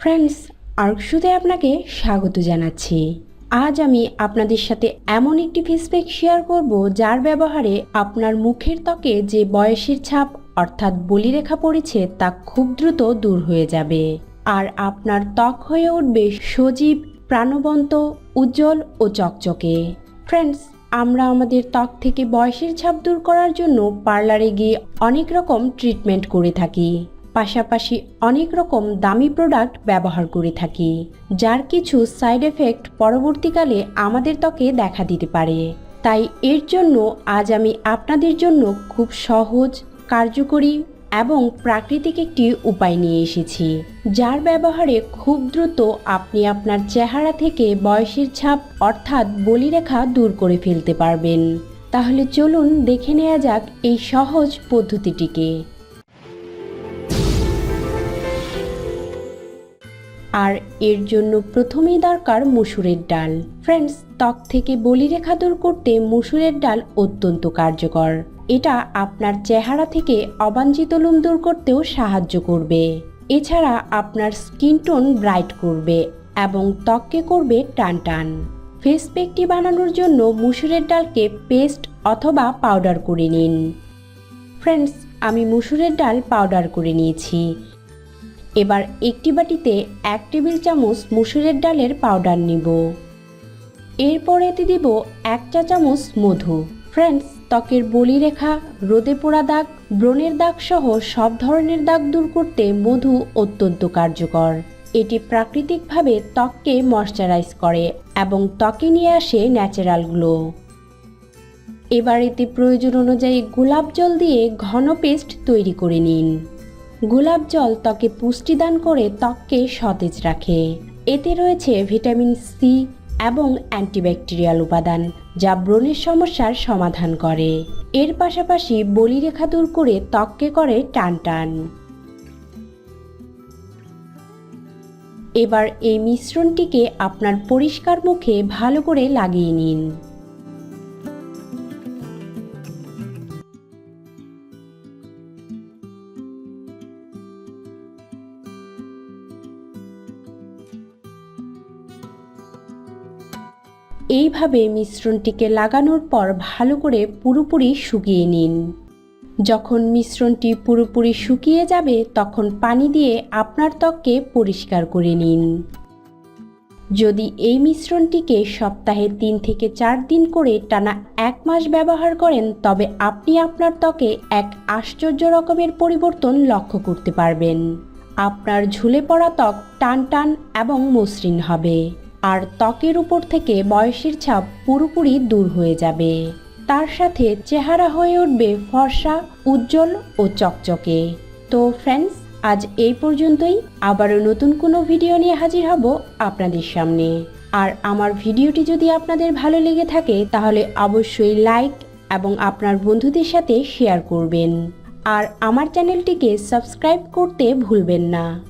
Friends আর্কশুতে আপনাকে স্বাগত জানাচ্ছি। আজ আমি আপনাদের সাথে এমন একটি ফেস প্যাক শেয়ার করব যার ব্যবহারে আপনার মুখের ত্বকে যে বয়সের ছাপ অর্থাৎ বলিরেখা পড়েছে তা খুব দ্রুত দূর হয়ে যাবে। আর আপনার ত্বক হয়ে উঠবে সজীব, প্রাণবন্ত উজ্জ্বল ও চকচকে। ফ্রেন্ডস আমরা আমাদের ত্বক থেকে বয়সের ছাপ দূর করার জন্য পার্লারে গিয়ে অনেক রকম ট্রিটমেন্ট করে থাকি। পাশাপাশি অনেক রকম দামি প্রোডাক্ট ব্যবহার করে থাকি, যার কিছু সাইড এফেক্ট পরবর্তীকালে আমাদের ত্বকে দেখা দিতে পারে। তাই এর জন্য আজ আমি আপনাদের জন্য খুব সহজ, কার্যকরী এবং প্রাকৃতিক একটি উপায় নিয়ে এসেছি, যার ব্যবহারে খুব দ্রুত আপনি আপনার চেহারা থেকে বয়সের ছাপ অর্থাৎ বলিরেখা দূর করে ফেলতে পারবেন। তাহলে চলুন দেখে নেওয়া যাক এই সহজ পদ্ধতিটিকে। আর এর জন্য প্রথমেই দরকার মুসুরের ডাল। ফ্রেন্ডস, ত্বক থেকে বলিরেখা দূর করতে মুসুরের ডাল অত্যন্ত কার্যকর। এটা আপনার চেহারা থেকে অবাঞ্ছিত লোম দূর করতেও সাহায্য করবে। এছাড়া আপনার স্কিন টোন ব্রাইট করবে এবং ত্বককে করবে টান টান ফেস প্যাকটি বানানোর জন্য মুসুরের ডালকে পেস্ট অথবা পাউডার করে নিন। ফ্রেন্ডস, আমি মুসুরের ডাল পাউডার করে নিয়েছি। এবার একটি বাটিতে এক টেবিল চামচ মুসুরের ডালের পাউডার নিব। এরপর এতে দিব এক চা চামচ মধু। ফ্রেন্ডস ত্বকের বলিরেখা, রোদে পোড়া দাগ, ব্রণের দাগ সহ সব ধরনের দাগ দূর করতে মধু অত্যন্ত কার্যকর। এটি প্রাকৃতিকভাবে ত্বককে ময়শ্চারাইজ করে এবং ত্বকে নিয়ে আসে ন্যাচারাল গ্লো এবার এতে প্রয়োজন অনুযায়ী গোলাপ জল দিয়ে ঘন পেস্ট তৈরি করে নিন। গোলাপ জল ত্বকে পুষ্টিদান করে ত্বককে সতেজ রাখে। এতে রয়েছে ভিটামিন সি এবং অ্যান্টিব্যাকটেরিয়াল উপাদান, যা ব্রণের সমস্যার সমাধান করে। এর পাশাপাশি বলিরেখা দূর করে ত্বককে করে টান টান এবার এই মিশ্রণটিকে আপনার পরিষ্কার মুখে ভালো করে লাগিয়ে নিন। এইভাবে মিশ্রণটিকে লাগানোর পর ভালো করে পুরোপুরি শুকিয়ে নিন। যখন মিশ্রণটি পুরোপুরি শুকিয়ে যাবে, তখন পানি দিয়ে আপনার ত্বককে পরিষ্কার করে নিন। যদি এই মিশ্রণটিকে সপ্তাহে তিন থেকে চার দিন করে টানা এক মাস ব্যবহার করেন, তবে আপনি আপনার ত্বকে এক আশ্চর্য রকমের পরিবর্তন লক্ষ্য করতে পারবেন। আপনার ঝুলে পড়া ত্বক টান টান এবং মসৃণ হবে। আর ত্বকের উপর থেকে বয়সের ছাপ পুরোপুরি দূর হয়ে যাবে। তার সাথে চেহারা হয়ে উঠবে ফর্সা, উজ্জ্বল ও চকচকে। তো ফ্রেন্ডস আজ এই পর্যন্তই। আবারও নতুন কোনো ভিডিও নিয়ে হাজির হব আপনাদের সামনে। আর আমার ভিডিওটি যদি আপনাদের ভালো লেগে থাকে, তাহলে অবশ্যই লাইক এবং আপনার বন্ধুদের সাথে শেয়ার করবেন। আর আমার চ্যানেলটিকে সাবস্ক্রাইব করতে ভুলবেন না।